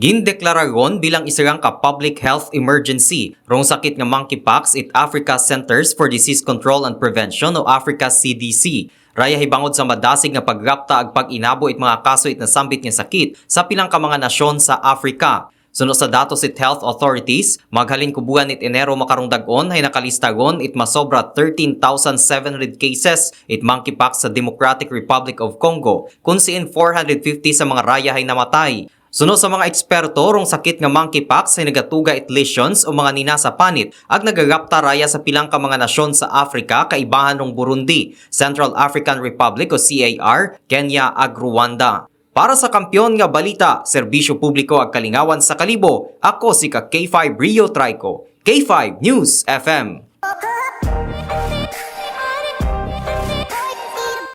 Gindeklarargon bilang isang ka public health emergency rong sakit nga monkeypox it Africa Centers for Disease Control and Prevention o Africa CDC. Raya hibangod sa madasig nga pagrapta ag pag-inabo it mga kaso it nasambit nga sakit sa pilang ka mga nasyon sa Africa. Suno sa datos it health authorities, maghalin kubuan it Enero makarong dag-on ay nakalistagon it masobra 13,700 cases it monkeypox sa Democratic Republic of Congo, kun siin 450 sa mga raya ay namatay. Suno sa mga eksperto rong sakit nga monkeypox ay nagatuga it lesions o mga nina sa panit ag nagagapta raya sa pilang ka mga nasyon sa Africa kaibahan ng Burundi, Central African Republic o CAR, Kenya ag Rwanda. Para sa kampyon nga balita, serbisyo publiko ag kalingawan sa kalibo, ako si ka K5 Rio Trico, K5 News FM.